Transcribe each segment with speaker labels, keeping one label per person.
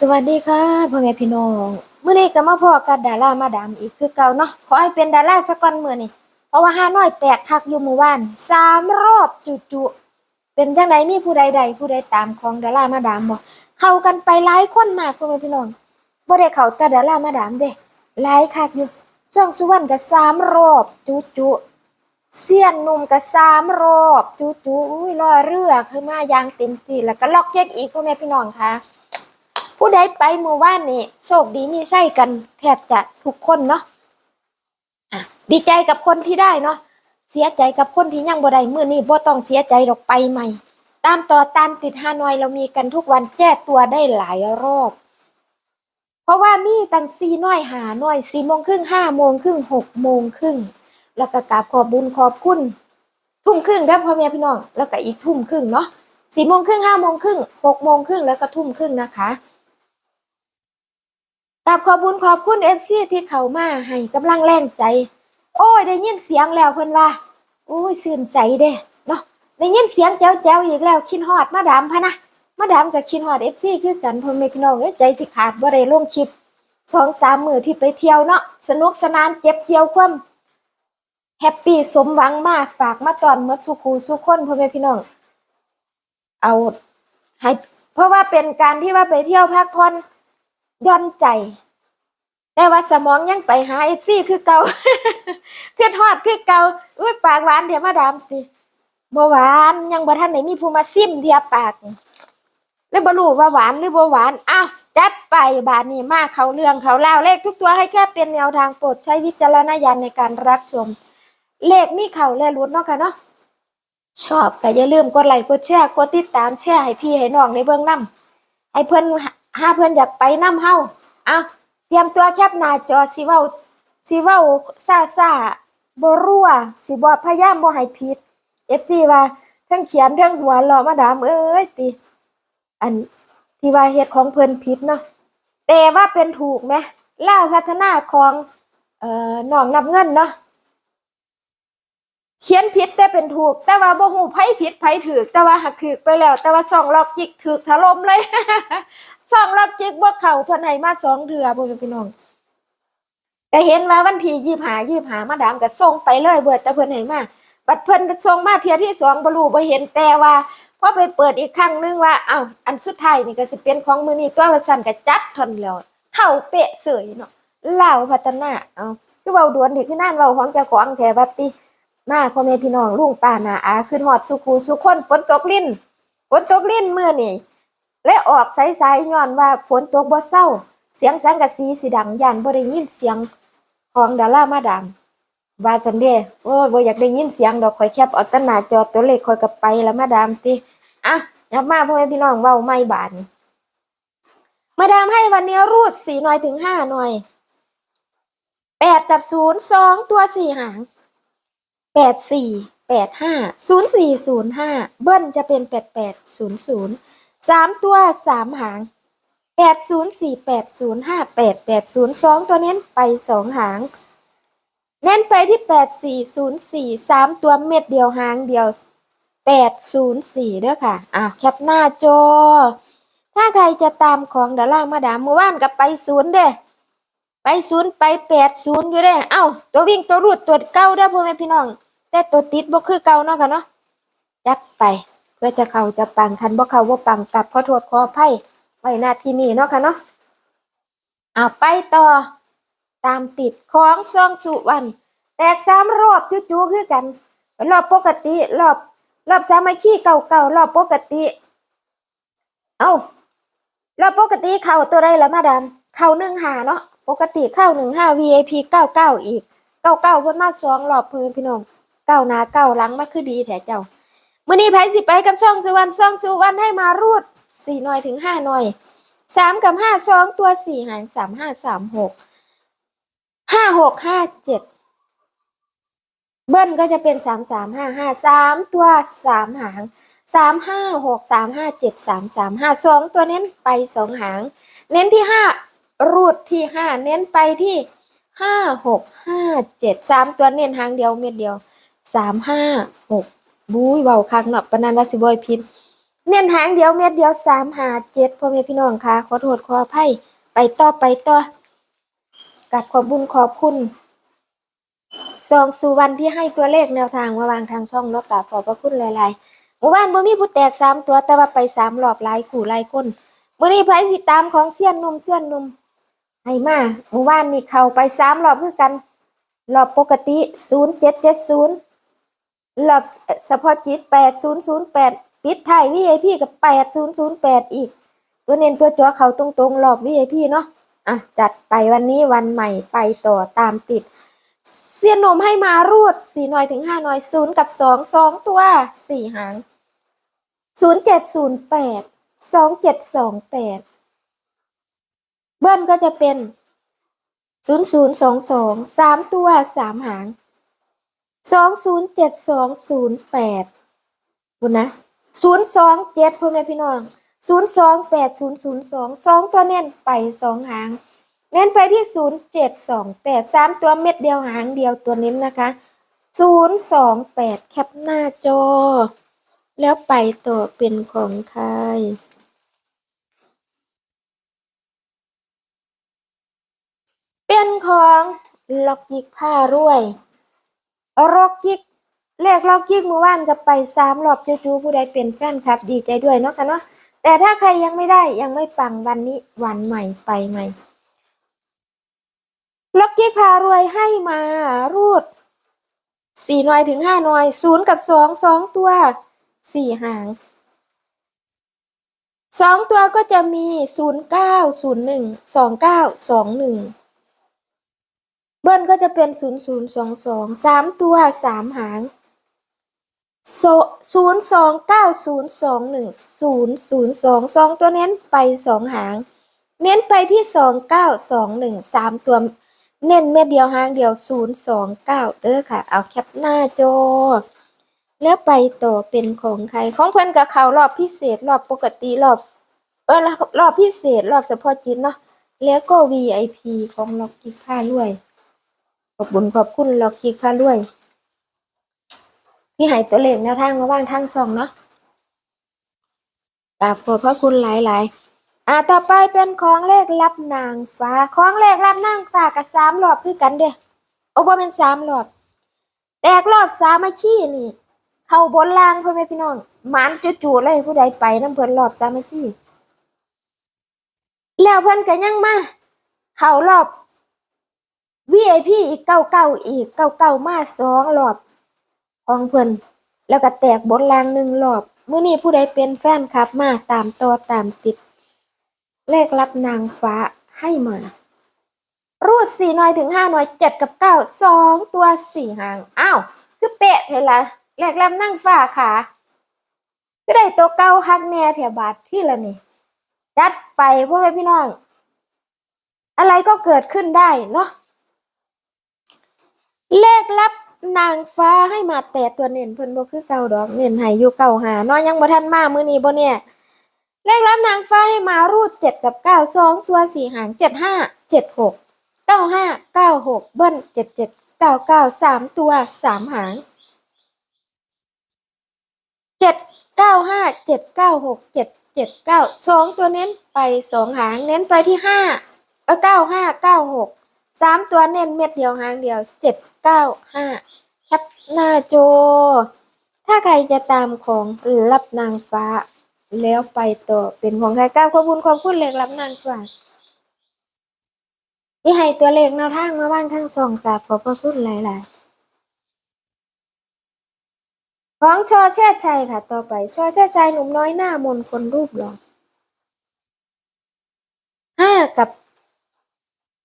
Speaker 1: สวัสดีค่ะพ่อแม่พี่น้องมื้อนี้ก็มาพอกับดารามาดามอีกคือเก่าเนาะขอให้เป็นดาราสักก่อนมื้อนี้เพราะว่าห้าน้อยแตกคักอยู่เมื่อวานสามรอบจุๆเป็นจังไดมีผู้ใดใดผู้ใดตามของดารามาดามบ่เข้ากันไปหลายคนมากพ่อแม่พี่น้องบ่ได้เข้าแต่ดารามาดามเด้หลายคักอยู่ช่องสุวรรณก็สามรอบจุๆเสี้ยนหนุ่มก็สามรอบจุๆอุ้ยรอเรือขึ้นมาอย่างเต็มที่แล้วก็ล็อกเก็ตอีกพ่อแม่พี่น้องค่ะ ผู้ใดไปเมื่อวานนี่โชคดีมีใช่กันแทบจะทุกคนเนาะอะดีใจกับคนที่ได้เนาะเสียใจกับคนที่ยังบ่ได้มื้อนี้บ่ต้องเสียใจดอกไปใหม่ ตามต่อตามติดฮานอยเรามีกันทุกวันแก้ตัวได้หลายรอบ เพราะว่ามีตั้งสี่น้อยหาน้อยสี่โมงครึ่งห้าโมงครึ่งหกโมงครึ่งแล้วก็กราบขอบบุญขอบคุณทุ่มครึ่งเด้อพ่อแม่พี่น้องแล้วก็อีกทุ่มครึ่งเนาะสี่โมงครึ่งห้าโมงครึ่งหกโมงครึ่งแล้วก็ทุ่มครึ่งนะคะ กราบขอบุญขอบคุณเอฟซีที่เข้ามาให้กำลังแรงใจ โอ้ยได้ยินเสียงแล้วเพิ่นว่าโอ้ยชื่นใจเด้เนาะได้ยินเสียงแจ๋วๆอีกแล้วคิดฮอดมาดามพะนะมาดามกับคิดฮอดเอฟซีคือกันพ่อแม่พี่น้องใจสิขาดบ่ได้ลงคลิปสองสามมือที่ไปเที่ยวเนาะสนุกสนานเจ็บเที่ยวความแฮปปี้สมหวังมากฝากมาตอนหมดสุขูสุขคนพ่อแม่พี่น้อง เอาให้เพราะว่าเป็นการที่ว่าไปเที่ยวพักผ่อน ย่อนใจ แต่ว่าสมองยังไปหาเอฟซีคือเก่าคือทอดคือเก่าอุ้ยปากหวานเดี๋ยวมาดามสิบ่หวานยังบ่ทันไหนมีผู้มาซิมเทียปากเลยบ่รู้ว่าหวานหรือบ่หวานอ้าวจัดไปบาดนี้มากเขาเรื่องเขาเล่าเลขทุกตัวให้แค่เป็นแนวทางโปรดใช้วิจารณญาณในการรับชม เลขมีเขาและรุดเนาะค่ะเนาะชอบก็อย่าลืมกดไลค์กดแชร์กดติดตามแชร์ให้พี่ให้น้องในเบื้องนํให้เพิ่อน ห้าเพื่อนอยากไปน้ำเฮาเอาเตรียมตัวแคปหน้าจอสิเว้าสิเว้าซาซาบ่รัวสิบ่พยายามบ่ให้ผิด FC ว่าทั้งเขียนทั้งหัวเราะมาดามเอ้ยติ อันที่ว่าเฮ็ดของเพิ่นผิดเนาะแต่ว่าเป็นถูกไหมลาวพัฒนาของเอ่อน้องนับเงินเนาะเขียนผิดแต่เป็นถูก แต่ว่าบ่ฮู้ไผผิดไผถูกแต่ว่าหักถูกไปแล้ว แต่ว่าส่องลอกจิกถูกถล่มเลย สองรอบจิกบ่เขาเพิ่นให้มาสองเทื่อพ่อแม่พี่น้องก็เห็นว่าวันที่ยี่หายี่หามาดามก็ส่งไปเลยเบิดแต่เพิ่นให้มาบัดเพิ่นส่งมาเทื่อที่สองบ่รู้บ่เห็นแต่ว่าพอไปเปิดอีกครั้งนึงว่าเอ้าอันสุดท้ายนี่ก็สิเป็นของมือนี้ตัวว่าซั่นก็จัดทนแล้วเข้าเป๊ะเสยเนาะเล่าพัฒนาเอาคือเว้าดวนนี่คือนั่นเว้าของเจ้าของแท้บัดติมาพ่อแม่พี่น้องลุงป้านาอาขึ้นฮอดสุขูสุคนฝนตกลิ้นฝนตกลิ้นมื้อนี้ และออกสายๆย้อนว่าฝนตกบ่เศร้า เสียงสังกะสีสิดังย่านบ่ได้ยินเสียงของดารามาดามว่าซั่นเด้โอ้ยบ่อยากได้ยินเสียงดอกข่อยแคปเอาตหน้าจอตัวเลขข่อยก็ไปแล้วมาดามติอะยับมาพ่อแม่พี่น้องเว้าไม่บานมาดามให้วันนี้รูด4หน่อยถึง5หน่อย8กับ0 2ตัว4หาง8 4 8 5 0 4 0 5เบิ้ลจะเป็น8 8 0 0 สามตัวสามหางแปดศูนย์สี่แปดศูนย์ห้าแปดแปดศูนย์สองตัวเน้นไปสองหาง เน้นไปที่แปดสี่ศูนย์สี่สามตัวเม็ดเดียวหางเดียวแปดศูนย์สี่เด้อค่ะอะแคปหน้าจอ ถ้าใครจะตามของดารามาดามเมื่อวานกับไปศูนย์เด้ไปศูนย์ไปแปดศูนย์อยู่เด้เอ้าตัววิ่งตัวรูดตัวเก้าเด้อพ่อแม่พี่น้อง แต่ตัวติดบ่คือเก่าเนาะค่ะเนาะจัดไป พื่อจะเขาจะปังคันบ่เขาบ่าปังกลับขอโทษขออภัยไว้หน้าที่นี้เนาะค่ะเนาะเอาไปต่อ ตามติดของซองสุวรรณแตกสามรอบจู่ๆคือกัน รอบปกติรอบรอบสามัคคีเก่าๆรอบปกติ เอารอบปกติเข้าตัวใดละมาดามเข้าหนึ่งหาเนาะปกติเข้าหนึ่งห้า VIP เก้าเก้าอีกเก้าเก้าเพิ่นมาสองรอบพิ่นพี่น้องเก้าหน้าเก้าหลังมาคือดีแท้เจ้า มื่อนี้ไผสิไปกับซ่องสุวรรณซ่องสุวรรณให้มารูดสี่หน่อยถึงห้าหน่อยสามกับห้าสองตัวสี่หารสามห้าสามหกห้าหกห้าเจ็ดเบิ้ลก็จะเป็นสามสามห้าห้าสามตัวสามหางสามห้าหกสามห้าเจ็ดสามสามห้าสองตัวเน้นไปสองหาง เน้นที่ห้ารูดที่ห้าเน้นไปที่ห้าหกห้าเจ็ดสามตัวเน้นหางเดียวเม็ดเดียวสามห้าหก บุ้ยเว้าคักเนาะปนันว่าสิบ่ให้ผิดเน้นหางเดียวเม็ดเดียวสามหาเจ็ดพ่อแม่พี่น้องค่ะ ขอโทษขออภัยไปต่อไปต่อกับขอบบุญขอบคุณซองสุวรรณที่ให้ตัวเลขแนวทางมาวางทางช่องเนาะกาขอบพระคุณหลายๆเมื่อวานบ่มีผู้แตกสามตัวแต่ว่าไปสามรอบลายขู่ลายคนมื้อนี้ไผสิตามของเสี้ยนนุ่มเสี้ยนนุ่มให้มาเมื่อวานนี่เข้าไปสามรอบคือกันรอบปกติศูนย์เจ็ดเจ็ดศูนย์ รอบเฉพาะจิตแปดศูนย์ศูนย์แปดปิดท้าย VIP กับแปดศูนย์ศูนย์แปดอีก ตัวเน้นตัวจัวเขาตรงๆรอบ VIP เนาะอะจัดไปวันนี้วันใหม่ไปต่อตามติดเสียนนมให้มารูดสี่หน่อยถึงห้าหน่อยศูนย์กับสองสองตัวสี่หางศูนย์เจ็ดศูนย์แปดสองเจ็ดสองแปดเบิ้ลก็จะเป็นศูนย์ศูนย์สองสองสามตัวสามหาง สองศูนย์เจ็ดสองศูนย์แปดคุณนะศูนย์สองเจ็ดพ่อแม่พี่น้องศูนย์สองแปดศูนย์ศูนย์สองสองตัวเน้นไปสองหาง เน้นไปที่ศูนย์เจ็ดสองแปดสามตัวเม็ดเดียวหางเดียวตัวเน้นนะคะศูนย์สองแปดแคปหน้าจอ แล้วไปต่อเป็นของใครเป็นของล็อกยิกผ้ารวย ล็อกยิกเลขล็อกยิกเมื่อวานก็ไปสามรอบจูๆผู้ใดเป็นแฟนคลับ ดีใจด้วยเนาะกันเนาะแต่ถ้าใครยังไม่ได้ยังไม่ปังวันนี้วันใหม่ไปใหม่ล็อกยิกพารวยให้มารูดสี่หน่วยถึงห้าหน่วยศูนย์กับสองสองตัวสี่หางสองตัวก็จะมีศูนย์เก้าศูนย์หนึ่งสองเก้าสองหนึ่ง เบิ้ลก็จะเป็นศูนย์ศูนย์สองสองสามตัวสามหางศูนย์สองเก้าศูนย์สองหนึ่งศูนย์ศูนย์สองสองตัวเน้นไปสองหาง เน้นไปที่สองเก้าสองหนึ่งสามตัวเน้นเม็ดเดียวหางเดียวศูนย์สองเก้าเด้อค่ะ เอาแคปหน้าจอ แล้วไปต่อเป็นของใคร ของเพื่อนกับเขารอบพิเศษรอบปกติรอบเออรอบพิเศษรอบเฉพาะจิตเนาะแล้วก็ VIP ของล็อกกิกผ้าด้วย ขอบคุญขอบคุณล็อกกิกผ้าด้วยที่ให้ตัวเลขแนวทางมาว่างทางช่องเนาะกราบขอบพระคุณหลาย ๆ อ่าต่อไปเป็นของเลขรับนางฟ้า ของเลขรับนางฟ้ากับสามรอบคือกันเด้อโอ้บ่เป็นสามรอบ แตกรอบสามาขี้นี่ เข้าบนล่างพ่อแม่พี่น้องหมันจู่ๆเลยผู้ใดไปน้ำเพิ่นรอบสามาขี้แล้วเพิ่นก็ยังมา เข้ารอบ VIP อีกเก้าเก้าอีกเก้าเก้ามาสองรอบของเพิ่นแล้วก็แตกบนล่างหนึ่งรอบมื้อนี้ผู้ใดเป็นแฟนคลับมาตามต่อตามติด เลขรับนางฟ้าให้มารูดสี่หน่วยถึงห้าหน่วยเจ็ดกับเก้าสองตัวสี่หางอ้าวคือเป๊ะเทละเลขรับนางฟ้าค่ะก็ได้ตัวเก้าฮักแน่แถวบาทที่ละนี่จัดไปพวกพี่น้อง อะไรก็เกิดขึ้นได้เนาะ เลขลับนางฟ้าให้มาแต่ตัวเน้นเพิ่นบ่คือเก่าดอกเน้นให้อยู่เก่าหาเนาะยังบ่ทันมามื้อนี้บ่เนี่ยเลขลับนางฟ้าให้มารูดเจ็ดกับเก้าสองตัวสี่หางเจ็ดห้าเจ็ดหกเก้าห้าเก้าหกเบิ้ลเจ็ดเจ็ดเก้าเก้าสามตัวสามหางเจ็ดเก้าห้าเจ็ดเก้าหกเจ็ดเจ็ดเก้าสองตัวเน้นไปสองหางเน้นไปที่ห้าเออเก้าห้าเก้าหก สามตัวเน้นเม็ดเดียวหางเดียวเจ็ดเก้าห้าแคปหน้าโจ ถ้าใครจะตามของรับนางฟ้า แล้วไปต่อเป็นของใครก้าวขอบคุณขอบคุณเลขรับนางฟ้าที่ให้ตัวเลขแนวทางมาว่างทั้งสองกับขอบพระคุณหลาย ๆ ของชอแช่ชัยค่ะ ต่อไปชอแช่ชัยหนุ่มน้อยหน้ามนคนรูปหล่อห้ากับ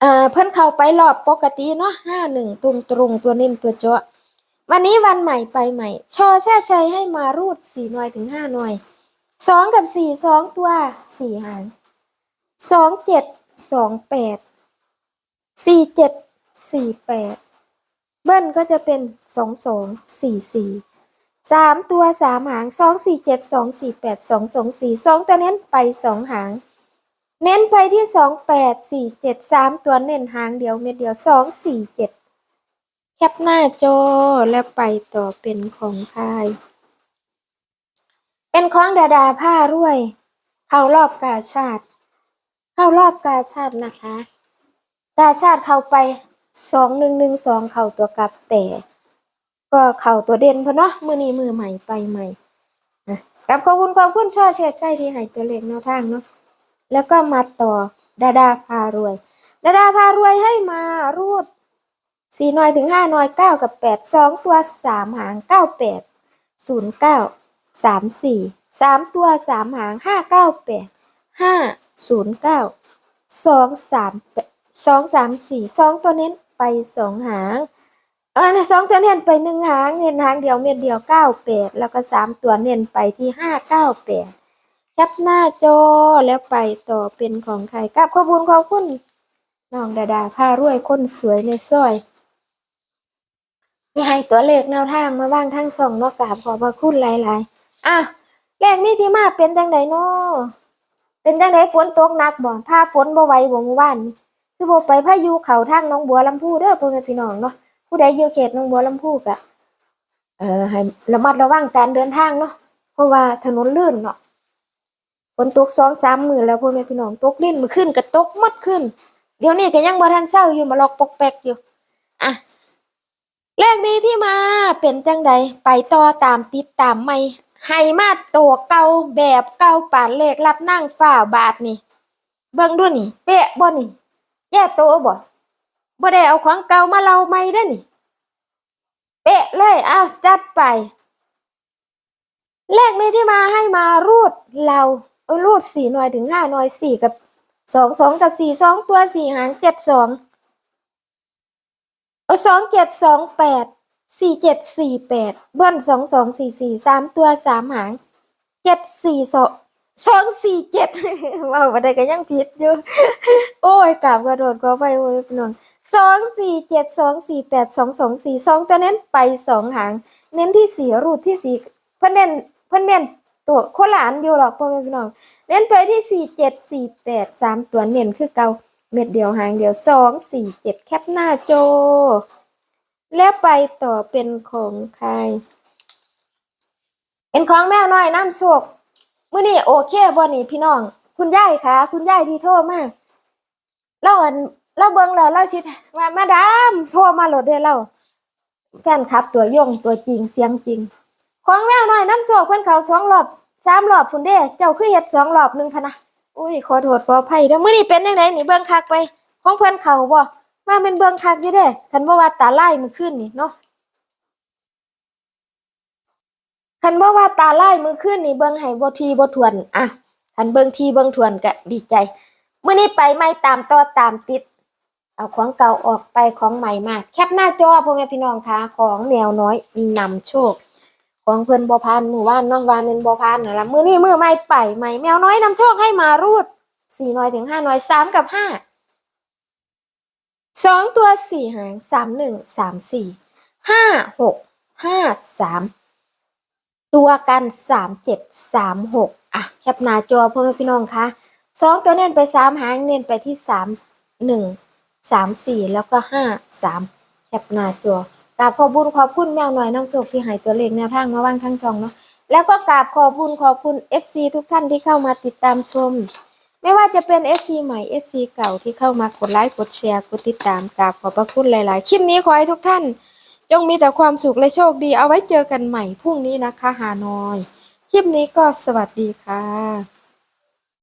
Speaker 1: อ่าเพิ่นเข้าไปรอบปกติเนาะห้าหนึ่งตรงตรงตัวเน้นตัวเจาะวันนี้วันใหม่ไปใหม่ ชอแช่ชัยให้มารูดสี่หน่วยถึงห้าหน่วยสองกับสี่สองตัวสี่หางสองเจ็ดสองแปดสี่เจ็ดสี่แปดเบิ้ลก็จะเป็นสองสองสี่สี่สามตัวสามหางสองสี่เจ็ดสองสี่แปดสองสองสี่สองตัวเน้นไปสองหาง เน้นไปที่สองแปดสี่เจ็ดสามตัวเน้นหางเดียวเม็ดเดียวสองสี่เจ็ดแคปหน้าจอแล้วไปต่อเป็นของใครเป็นของดาดาผ้ารวย เข้ารอบกาชาติ เข้ารอบกาชาตินะคะ กาชาติเข้าไปสองหนึ่งหนึ่งสองเข้าตัวกลับแต่ ก็เข้าตัวเด่นเพนเนาะมือนี้มือใหม่ไปใหม่กับขอบคุณขอบคุณช่อเชิดใจที่ให้ตัวเลขแนวทางเนาะ แล้วก็มาต่อดาดาพารวยดาดาพารวยให้มารูดสี่หน่อยถึงห้าหน่อยเก้ากับแปดสองตัวสามหางเก้าแปดศูนย์เก้าสามสี่สามตัวสามหางห้าเก้าแปดห้าศูนย์เก้าสองสามสองสามสี่สองตัวเน้นไปสองหางเออนสองตัวเน้นไปหนึ่งหางเน้นหางเดียวเม็ดเดียวเก้าแปดแล้วก็สามตัวเน้นไปที่ห้าเก้าแปด แคปหน้าจอแล้วไปต่อเป็นของใครกับขอบคุณขอบคุณน้องดาดาพารวยคนสวยในซอยที่ให้ตัวเลขแนวทางมาบ้างทั้งสองนอกกาบขอบพระคุณหลายๆอะเลขมีที่มาเป็นจังไดเนาะเป็นจังไดฝนตกหนักบ่ผ้าฝนบ่ไหวบ่เมื่อวานนี้คือบ่ไปพายุเขาทางหนองบัวลำพูเด้อพ่อแม่พี่น้องเนาะผู้ใดอยู่เขตหนองบัวลำพูกะเออให้ระมัดระวังการเดินทางเนาะเพราะว่าถนนลื่นเนาะ ฝนตกสองสามมือแล้วพ่อแม่พี่น้องตกลิ้นมือขึ้นก็ตกหมดขึ้น เดี๋ยวนี้ก็ยังบ่ทันเศร้าอยู่มาลอกปอกแปกอยู่อะเลขนี้ที่มาเป็นจังใดไปต่อตามติดตามไม่ให้มาตัวเก่าแบบเก่าป่านเลขรับนั่งฝ่าบาทนี่ เบิ่งดูนี่ เป๊ะบ่นี่ แย่โตบ่บ่ได้เอาของเก่ามาเล่าใหม่เด้นี่ เป๊ะเลยอ้าวจัดไป เลขนี้ที่มาให้มารูดเรา เออรูดสี่หน่วยถึงห้าหน่วยสี่กับสองสองกับสี่สองตัวสี่หางเจ็ดสองเออสองเจ็ดสองแปดสี่เจ็ดสี่แปดเบิ้ลสองสองสี่สี่สามตัวสามหางเจ็ดสี่สองสองสี่เจ็ดว้าวบันไดก็ยังผิดอยู่ โอ้ยกราบกระโดดก็ไปโอ้ยพี่น้องสองสี่เจ็ดสองสี่แปดสองสองสี่สองตัวเน้นไปสองหาง เน้นที่สี่รูดที่สี่เพิ่นเน้นเพิ่นเน้น ตัวคนละอันอยู่หรอกพ่อแม่พี่น้องเน้นไปที่สี่เจ็ดสี่แปดสามตัวเน้นคือเกาเม็ดเดียวหางเดียวสองสี่เจ็ดแคปหน้าโจ แล้วไปต่อเป็นของใครเป็นของแมวน้อยน้ำโชคมื้อนี้โอเคบ่นี่พี่น้อง คุณยายคะคุณยายที่โทรมาเราอันเราเบิ่งแล้วเราสิว่ามาดามโทรมาโหลดเด้อเราแฟนคลับตัวยงตัวจริงเสียงจริง ของแมวน้อยน้ำโศกเพิ่อนเขาสองรอบสามรอบพุ่นเด้ เจ้าคือเฮ็ดสองรอบหนึ่งพะนะอุ้ยขอโทษขออภัยเด้อมื้อนี้เป็นจังไดนี่เบิ่งคักไป ของเพิ่อนเขาบ่มาเป็นเบิ่งคักอยู่เด้คันบ่ว่าตาไลายมื้อคืนนี่เนาะคันบ่ว่าตาไลายมื้อคืนนี่เบิ่งให้บ่ทีบ่ทวนอะคันเบิ่งทีเบิ่งทวนก็ดีใจมื้อนี้ไปไม่ตามต่อตามติด เอาของเก่าออกไปของใหม่มา แคปหน้าจอพ่อแม่พี่น้องคะของแมวน้อยนำโชค ของเพิ่นบ่พานหมู่บ้านเนาะว่าแม่นบ่พานนั่นล่ะมื้อนี้มื้อใหม่ไปใหม่แมวน้อยนำโชคให้มารูด4น้อยถึง5น้อย3กับ5สองตัวสี่หาง31 34 5 6 5 3ตัวกัน37 36อะแคปหน้าจอพ่อแม่พี่น้องคะสองตัวเน้นไปสามหางเน้นไปที่3 1สามสี่แล้วก็ห้าสามแคปหน้าจอ กราบขอบุญขอบคุณแมวหน่อยน้ำโศกที่ให้ตัวเลขแนวทางมาว่างทั้งสองเนาะแล้วก็กราบขอบคุณขอบคุณ FC ทุกท่านที่เข้ามาติดตามชม ไม่ว่าจะเป็น FC ใหม่ FC เก่าที่เข้ามากดไลค์กดแชร์กดติดตามกราบขอบพระคุณหลาย ๆ คลิปนี้ขอให้ทุกท่าน จงมีแต่ความสุขและโชคดีเอาไว้เจอกันใหม่พรุ่งนี้นะคะหานอย คลิปนี้ก็สวัสดีค่ะ